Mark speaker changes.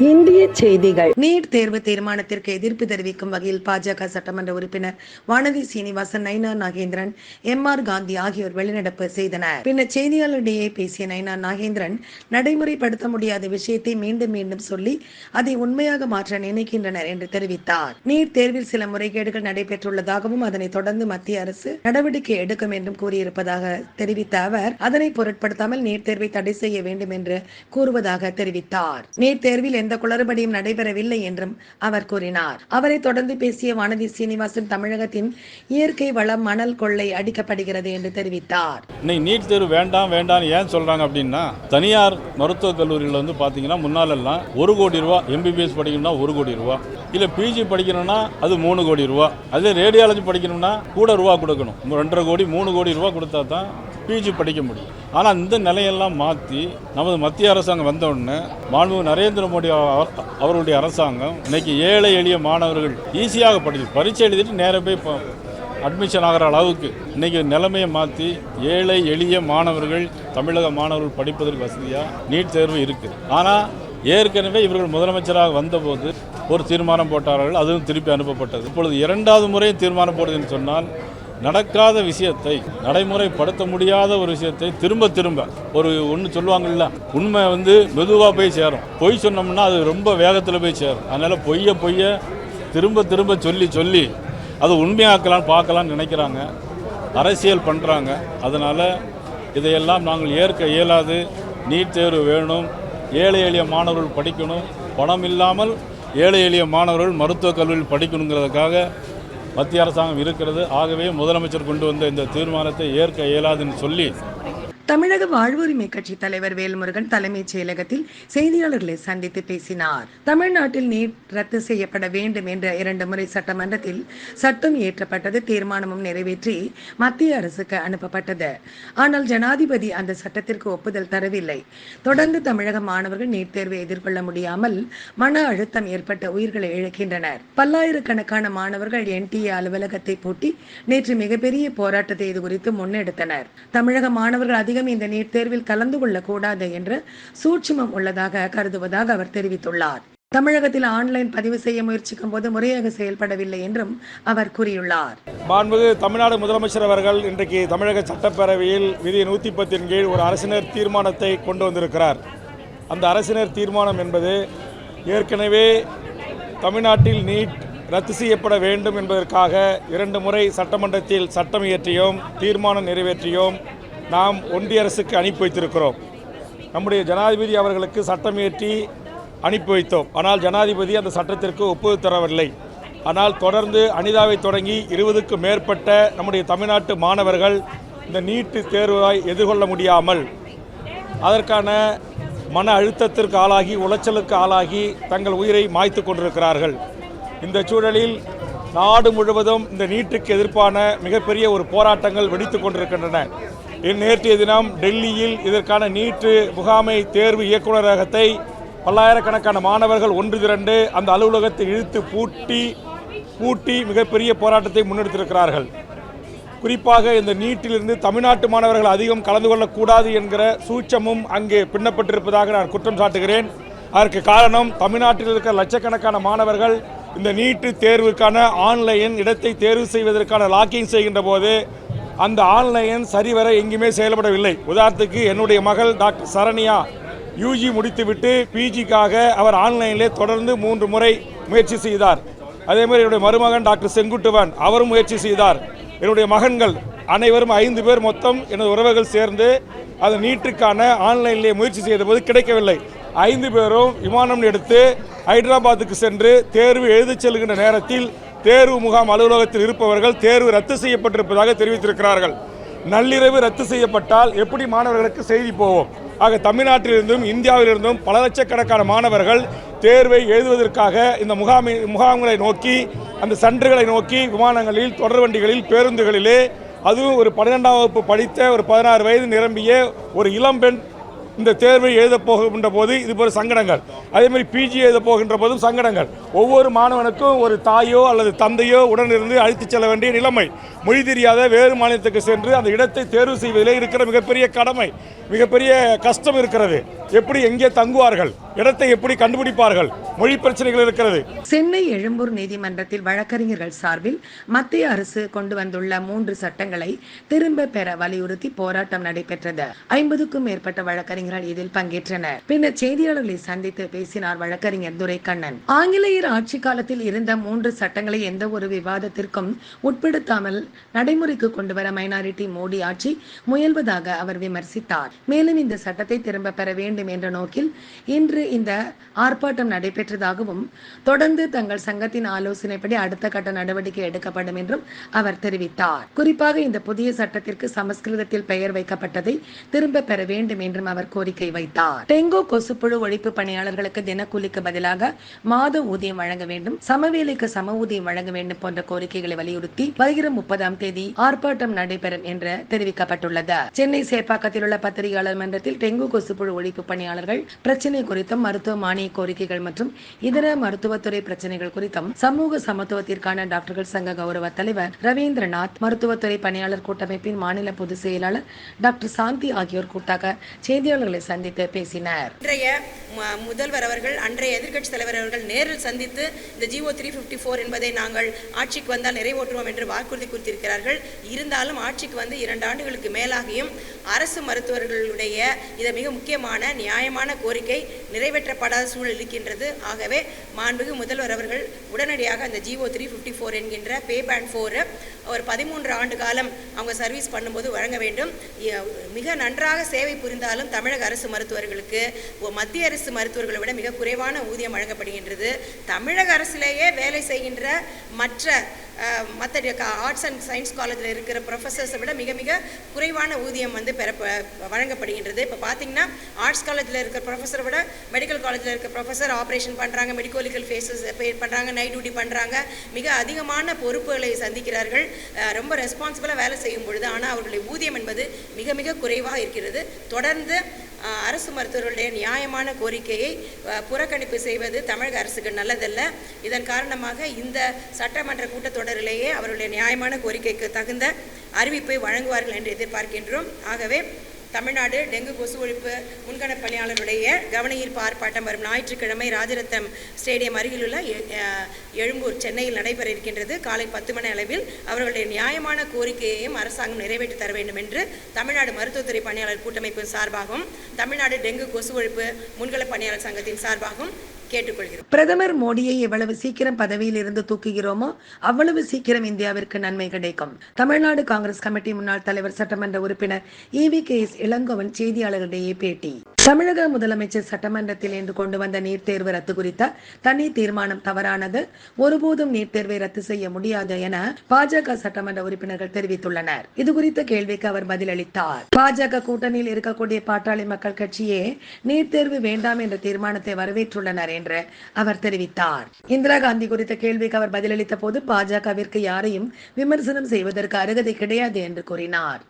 Speaker 1: இந்திய செய்திகள்.
Speaker 2: நீட் தேர்வு தீர்மானத்திற்கு எதிர்ப்பு தெரிவிக்கும் வகையில் பாஜக சட்டமன்ற உறுப்பினர் வானதி சீனிவாசன் நைனா நாகேந்திரன் எம் ஆர் காந்தி ஆகியோர் வெளிநடப்பு செய்தனர். பின்னர் செய்தியாளர்களிடையே பேசிய நைனா நாகேந்திரன் நடைமுறைப்படுத்த முடியாத விஷயத்தை மீண்டும் மீண்டும் சொல்லி அதை உண்மையாக மாற்ற நினைக்கின்றனர் என்று தெரிவித்தார். நீட் தேர்வில் சில முறைகேடுகள் நடைபெற்றுள்ளதாகவும் அதனை தொடர்ந்து மத்திய அரசு நடவடிக்கை எடுக்கும் என்றும் கூறியிருப்பதாக தெரிவித்த அவர் அதனை பொருட்படுத்தாமல் நீட் தேர்வை தடை செய்ய வேண்டும் என்று கூறுவதாக தெரிவித்தார். நீட் தேர்வில் எந்த குளறுபடியும் நடைபெறவில்லை என்றும் அவர் கூறினார். அவரை தொடர்ந்து பேசிய வானதி சீனிவாசன் தமிழகத்தின் இயற்கை வளம் மணல் கொள்ளை அடிக்கப்படுகிறது என்று தெரிவித்தார்.
Speaker 3: இன்னைக்கு நீட் தேர்வு வேண்டாம் வேண்டாம் ஏன் சொல்றாங்க அப்படின்னா தனியார் மருத்துவக் கல்லூரியில் வந்து பார்த்தீங்கன்னா முன்னாலெல்லாம் ஒரு கோடி ரூபா எம்பிபிஎஸ் படிக்கணும்னா ஒரு கோடி ரூபா. இல்லை பிஜி படிக்கணும்னா அது மூணு கோடி ரூபா. அதே ரேடியாலஜி படிக்கணும்னா கூட ரூபா கொடுக்கணும். ரெண்டரை கோடி மூணு கோடி ரூபா கொடுத்தா தான் பிஜி படிக்க முடியும். ஆனால் இந்த நிலையெல்லாம் மாற்றி நமது மத்திய அரசாங்கம் வந்த உடனே மாண்பு நரேந்திர மோடி அவர்- அவர்களுடைய அரசாங்கம் இன்னைக்கு ஏழை எளிய மாணவர்கள் ஈஸியாக படி பரீட்சை எழுதிட்டு நேராக போய் இப்போ அட்மிஷன் ஆகிற அளவுக்கு இன்னைக்கு நிலைமையை மாற்றி ஏழை எளிய மாணவர்கள் தமிழக மாணவர்கள் படிப்பதற்கு வசதியாக நீட் தேர்வு இருக்குது ஆனால் ஏற்கனவே இவர்கள் முதலமைச்சராக வந்தபோது ஒரு தீர்மானம் போட்டார்கள் அதுவும் திருப்பி அனுப்பப்பட்டது. இப்பொழுது இரண்டாவது முறையும் தீர்மானம் போடுதுன்னு சொன்னால் நடக்காத விஷயத்தை நடைமுறைப்படுத்த முடியாத ஒரு விஷயத்தை திரும்ப திரும்ப ஒரு ஒன்று சொல்லுவாங்கல்ல உண்மை வந்து மெதுவாக போய் சேரும். பொய் சொன்னோம்னா அது ரொம்ப வேகத்தில் போய் சேரும். அதனால் பொய்ய பொய்ய திரும்ப திரும்ப சொல்லி சொல்லி அதை உண்மையாக்கலாம்னு பார்க்கலாம்னு நினைக்கிறாங்க. அரசியல் பண்ணுறாங்க அதனால் இதையெல்லாம் நாங்கள் ஏற்க இயலாது. நீட் தேர்வு வேணும். ஏழை எளிய மாணவர்கள் படிக்கணும். பணம் இல்லாமல் ஏழை எளிய மாணவர்கள் மருத்துவக் கல்லூரியில் படிக்கணுங்கிறதுக்காக மத்திய அரசாங்கம் இருக்கிறது. ஆகவே முதலமைச்சர் கொண்டு வந்த இந்த தீர்மானத்தை ஏற்க இயலாதுன்னு சொல்லி
Speaker 2: தமிழக வாழ்வுரிமை கட்சி தலைவர் வேல்முருகன் தலைமைச் செயலகத்தில் செய்தியாளர்களை சந்தித்து பேசினார். தமிழ்நாட்டில் நீட் ரத்து செய்யப்பட வேண்டும் என்ற இரண்டு முறை சட்டமன்றத்தில் சட்டம் இயற்றப்பட்டது தீர்மானமும் நிறைவேற்றி மத்திய அரசுக்கு அனுப்பப்பட்டது. ஆனால் ஜனாதிபதி அந்த சட்டத்திற்கு ஒப்புதல் தரவில்லை. தொடர்ந்து தமிழக மாணவர்கள் நீட் தேர்வை எதிர்கொள்ள முடியாமல் மன அழுத்தம் ஏற்பட்ட உயிர்களை இழக்கின்றனர். பல்லாயிரக்கணக்கான மாணவர்கள் என்டிஏ அலுவலகத்தை பூட்டி நேற்று மிகப்பெரிய போராட்டத்தை இது குறித்து முன்னெடுத்தனர். தமிழக மாணவர்கள் அதிக அதிகம் இந்த நீட் தேர்வில் கலந்து கொள்ளக்கூடாது என்று சூட்சுமம் உள்ளதாக கருதுவதாக அவர் தெரிவித்துள்ளார். தமிழகத்தில் ஆன்லைன் பதிவு செய்ய முயற்சிக்கும் போது முறையாக செயல்படவில்லை என்றும் அவர் கூறியுள்ளார்.
Speaker 4: மாண்புமிகு தமிழ்நாடு முதலமைச்சர் அவர்கள் இன்றைக்கு தமிழக சட்டப்பேரவையில் விதி நூற்றி பத்தின் கீழ் ஒரு அரசினர் தீர்மானத்தை கொண்டு வந்திருக்கிறார். அந்த அரசினர் தீர்மானம் என்பது ஏற்கனவே தமிழ்நாட்டில் நீட் ரத்து செய்யப்பட வேண்டும் என்பதற்காக இரண்டு முறை சட்டமன்றத்தில் சட்டம் இயற்றியோம் தீர்மானம் நிறைவேற்றியோம் நாம் ஒன்றிய அரசுக்கு அனுப்பி வைத்திருக்கிறோம். நம்முடைய ஜனாதிபதி அவர்களுக்கு சட்டம் இயற்றி அனுப்பி வைத்தோம். ஆனால் ஜனாதிபதி அந்த சட்டத்திற்கு ஒப்புதல் தரவில்லை. ஆனால் தொடர்ந்து அனிதாவை தொடங்கி இருபதுக்கும் மேற்பட்ட நம்முடைய தமிழ்நாட்டு மாணவர்கள் இந்த நீட்டு தேர்வாய் எதிர்கொள்ள முடியாமல் அதற்கான மன அழுத்தத்திற்கு ஆளாகி உளைச்சலுக்கு ஆளாகி தங்கள் உயிரை மாய்த்து கொண்டிருக்கிறார்கள். இந்த சூழலில் நாடு முழுவதும் இந்த நீட்டுக்கு எதிர்ப்பான மிகப்பெரிய ஒரு போராட்டங்கள் வெடித்து கொண்டிருக்கின்றன. நேற்றைய தினம் டெல்லியில் இதற்கான நீட்டு முகாமை தேர்வு இயக்குநரகத்தை பல்லாயிரக்கணக்கான மாணவர்கள் ஒன்று திரண்டு அந்த அலுவலகத்தை இழுத்து பூட்டி பூட்டி மிகப்பெரிய போராட்டத்தை முன்னெடுத்திருக்கிறார்கள். குறிப்பாக இந்த நீட்டிலிருந்து தமிழ்நாட்டு மாணவர்கள் அதிகம் கலந்து கொள்ளக்கூடாது என்கிற சூட்சமும் அங்கே பின்னப்பட்டிருப்பதாக நான் குற்றம் சாட்டுகிறேன். அதற்கு காரணம் தமிழ்நாட்டில் இருக்கிற லட்சக்கணக்கான மாணவர்கள் இந்த நீட்டு தேர்வுக்கான ஆன்லைன் இடத்தை தேர்வு செய்வதற்கான லாக்கிங் செய்கின்ற போது அந்த ஆன்லைன் சரிவர எங்கேயுமே செயல்படவில்லை. உதாரணத்துக்கு என்னுடைய மகள் டாக்டர் சரண்யா யூஜி முடித்துவிட்டு பிஜிக்காக அவர் ஆன்லைனிலே தொடர்ந்து மூன்று முறை முயற்சி செய்தார். அதே மாதிரி என்னுடைய மருமகன் டாக்டர் செங்குட்டுவன் அவரும் முயற்சி செய்தார். என்னுடைய மகன்கள் அனைவரும் ஐந்து பேர் மொத்தம் எனது உறவுகள் சேர்ந்து அது நீட்டுக்கான ஆன்லைனிலே முயற்சி செய்தபோது கிடைக்கவில்லை. ஐந்து பேரும் விமானம் எடுத்து ஹைதராபாத்துக்கு சென்று தேர்வு எழுதி செல்கின்ற நேரத்தில் தேர்வு முகாம் அலுவலகத்தில் இருப்பவர்கள் தேர்வு ரத்து செய்யப்பட்டிருப்பதாக தெரிவித்திருக்கிறார்கள். நள்ளிரவு ரத்து செய்யப்பட்டால் எப்படி மாணவர்களுக்கு செய்தி போவோம்? ஆக தமிழ்நாட்டிலிருந்தும் இந்தியாவிலிருந்தும் பல லட்சக்கணக்கான மாணவர்கள் தேர்வை எழுதுவதற்காக இந்த முகாமை முகாம்களை நோக்கி அந்த சன்றுகளை நோக்கி விமானங்களில் தொடர் வண்டிகளில் பேருந்துகளிலே அதுவும் ஒரு பன்னிரெண்டாம் வகுப்பு படித்த ஒரு பதினாறு வயது நிரம்பிய ஒரு இளம்பெண் இந்த தேர்வை எழுத போகின்ற போது இது போல சங்கடங்கள். அதே மாதிரி பிஜி எழுத போகின்ற போதும் சங்கடங்கள். ஒவ்வொரு மாணவனுக்கும் ஒரு தாயோ அல்லது தந்தையோ உடனிருந்து அழைத்துச் செல்ல வேண்டிய நிலைமை. மொழி தெரியாத வேறு மாநிலத்துக்கு சென்று அந்த இடத்தை தேர்வு செய்வதிலே இருக்கிற மிகப்பெரிய கடமை மிகப்பெரிய கஷ்டம் இருக்கிறது. எப்படி எங்கே தங்குவார்கள்? இடத்தை எப்படி கண்டுபிடிப்பார்கள்? மொழி பிரச்சனைகள் இருக்கிறது.
Speaker 2: சென்னை எழும்பூர் நீதிமன்றத்தில் வழக்கறிஞர்கள் சார்பில் மத்திய அரசு கொண்டு வந்துள்ள மூன்று சட்டங்களை திரும்ப பெற வலியுறுத்தி போராட்டம் நடைபெற்றது. ஐம்பதுக்கும் மேற்பட்ட வழக்கறிஞர் வழக்கறிஞர்கள் இதில் பங்கேற்றனர். பின்னர் செய்தியாளர்களை சந்தித்து பேசினார் வழக்கறிஞர் துரைக்கண்ணன். ஆங்கிலேயர் ஆட்சி காலத்தில் இருந்த மூன்று சட்டங்களை எந்த ஒரு விவாதத்திற்கும் உட்படுத்தாமல் நடைமுறைக்கு கொண்டு வர மைனாரிட்டி மோடி ஆட்சி முயல்வதாக அவர் விமர்சித்தார். மேலும் இந்த சட்டத்தை திரும்ப பெற வேண்டும் என்ற நோக்கில் இன்று இந்த ஆர்ப்பாட்டம் நடைபெற்றதாகவும் தொடர்ந்து தங்கள் சங்கத்தின் ஆலோசனைப்படி அடுத்த கட்ட நடவடிக்கை எடுக்கப்படும் என்றும் அவர் தெரிவித்தார். குறிப்பாக இந்த புதிய சட்டத்திற்கு சமஸ்கிருதத்தில் பெயர் வைக்கப்பட்டதை திரும்ப பெற வேண்டும் என்றும் அவர் கோரிக்கை வைத்தார். டெங்கு கொசுப்புழு ஒழிப்பு பணியாளர்களுக்கு தினக்கூலிக்கு பதிலாக மாத ஊதியம் வழங்க வேண்டும் சமவேலைக்கு சம ஊதியம் வழங்க வேண்டும் போன்ற கோரிக்கைகளை வலியுறுத்தி வருகிற முப்பதாம் தேதி ஆர்ப்பாட்டம் நடைபெறும் என்று தெரிவிக்கப்பட்டுள்ளது. சென்னை சேப்பாக்கத்தில் உள்ள பத்திரிகையாளர் மன்றத்தில் டெங்கு கொசுப்புழு ஒழிப்பு பணியாளர்கள் பிரச்சினை குறித்தும் மருத்துவ மானிய கோரிக்கைகள் மற்றும் இதர மருத்துவத்துறை பிரச்சனைகள் குறித்தும் சமூக சமத்துவத்திற்கான டாக்டர்கள் சங்க கௌரவ தலைவர் ரவீந்திரநாத் மருத்துவத்துறை பணியாளர் கூட்டமைப்பின் மாநில பொதுச் செயலாளர் டாக்டர் சாந்தி ஆகியோர் கூட்டாக செய்தியாளர் செய்தியாளர்களை சந்தித்து பேசினார்.
Speaker 5: இன்றைய முதல்வர் அவர்கள் அன்றைய எதிர்க்கட்சி தலைவர் அவர்கள் நேரில் சந்தித்து இந்த ஜிஓ த்ரீ ஃபிஃப்டி ஃபோர் என்பதை நாங்கள் ஆட்சிக்கு வந்தால் நிறைவேற்றுவோம் என்று வாக்குறுதி கொடுத்திருக்கிறார்கள். இருந்தாலும் ஆட்சிக்கு வந்து இரண்டு ஆண்டுகளுக்கு மேலாகியும் அரசு மருத்துவர்களுடைய இது மிக முக்கியமான நியாயமான கோரிக்கை நிறைவேற்றப்படாத சூழல் இருக்கின்றது. ஆகவே மாண்புகு முதல்வர் அவர்கள் உடனடியாக அந்த ஜிஓ த்ரீ ஃபிஃப்டி ஃபோர் என்கின்ற பே பேண்ட் ஃபோர் ஒரு பதிமூன்று ஆண்டு காலம் அவங்க சர்வீஸ் பண்ணும்போது வழங்க வேண்டும். மிக நன்றாக சேவை புரிந்தாலும் தமிழக அரசு மருத்துவர்களுக்கு மத்திய அரசு மருத்துவர்களை விட மிக குறைவான ஊதியம் வழங்கப்படுகின்றது. தமிழக அரசிலேயே வேலை செய்கின்ற மற்ற மற்ற ஆர்ட்ஸ் அண்ட் சயின்ஸ் காலேஜில் இருக்கிற ப்ரொஃபஸர்ஸை விட மிக மிக குறைவான ஊதியம் வந்து பெற வழங்கப்படுகின்றது. இப்போ பார்த்தீங்கன்னா ஆர்ட்ஸ் காலேஜில் இருக்கிற ப்ரொஃபஸரை விட மெடிக்கல் காலேஜில் இருக்கிற ப்ரொஃபஸர் ஆப்ரேஷன் பண்ணுறாங்க மெடிக்கோலிக்கல் ஃபேஸஸ் பே பண்ணுறாங்க நைட் டியூட்டி பண்ணுறாங்க மிக அதிகமான பொறுப்புகளை சந்திக்கிறார்கள். ரொம்ப ரெஸ்பான்சிபிளாக வேலை செய்யும் பொழுது ஆனால் அவர்களுடைய ஊதியம் என்பது மிக மிக குறைவாக இருக்கிறது. தொடர்ந்து அரசு மருத்துவர்களுடைய நியாயமான கோரிக்கையை புறக்கணிப்பு செய்வது தமிழக அரசுக்கு நல்லதல்ல. இதன் காரணமாக இந்த சட்டமன்ற கூட்டத்தொடரிலேயே அவருடைய நியாயமான கோரிக்கைக்கு தகுந்த அறிவிப்பை வழங்குவார்கள் என்று எதிர்பார்க்கின்றோம். ஆகவே தமிழ்நாடு டெங்கு கொசு ஒழிப்பு முன்கண பணியாளருடைய கவன ஈர்ப்பு ஆர்ப்பாட்டம் வரும் ஞாயிற்றுக்கிழமை ராஜரத்தம் ஸ்டேடியம் அருகிலுள்ள எ- எழும்பூர் சென்னையில் நடைபெற இருக்கின்றது. காலை பத்து மணி அளவில் அவர்களுடைய நியாயமான கோரிக்கையையும் அரசாங்கம் நிறைவேற்றி தர வேண்டும் என்று தமிழ்நாடு மருத்துவத்துறை பணியாளர் கூட்டமைப்பின் சார்பாகவும் தமிழ்நாடு டெங்கு கொசு ஒழிப்பு முன்கள பணியாளர் சங்கத்தின் சார்பாகவும் கேட்டுக்கொள்கிறோம்.
Speaker 2: பிரதமர் மோடியை எவ்வளவு சீக்கிரம் பதவியில் இருந்து தூக்குகிறோமோ அவ்வளவு சீக்கிரம் இந்தியாவிற்கு நன்மை கிடைக்கும். தமிழ்நாடு காங்கிரஸ் கமிட்டி முன்னாள் தலைவர் சட்டமன்ற உறுப்பினர் E V K S Elangovan செய்தியாளர்களிடையே பேட்டி. தமிழக முதலமைச்சர் சட்டமன்றத்தில் இன்று கொண்டு வந்த நீட் தேர்வு ரத்து குறித்த தனி தீர்மானம் தவறானது. ஒருபோதும் நீட் தேர்வை ரத்து செய்ய முடியாது என பாஜக சட்டமன்ற உறுப்பினர்கள் தெரிவித்துள்ளனர். இது குறித்த கேள்விக்கு அவர் பதிலளித்தார். பாஜக கூட்டணியில் இருக்கக்கூடிய பாட்டாளி மக்கள் கட்சியே நீட் தேர்வு வேண்டாம் என்ற தீர்மானத்தை வரவேற்றுள்ளனர் என்று அவர் தெரிவித்தார். இந்திரா காந்தி குறித்த கேள்விக்கு அவர் பதிலளித்த போது பாஜகவிற்கு யாரையும் விமர்சனம் செய்வதற்கு அருகதை கிடையாது என்று கூறினார்.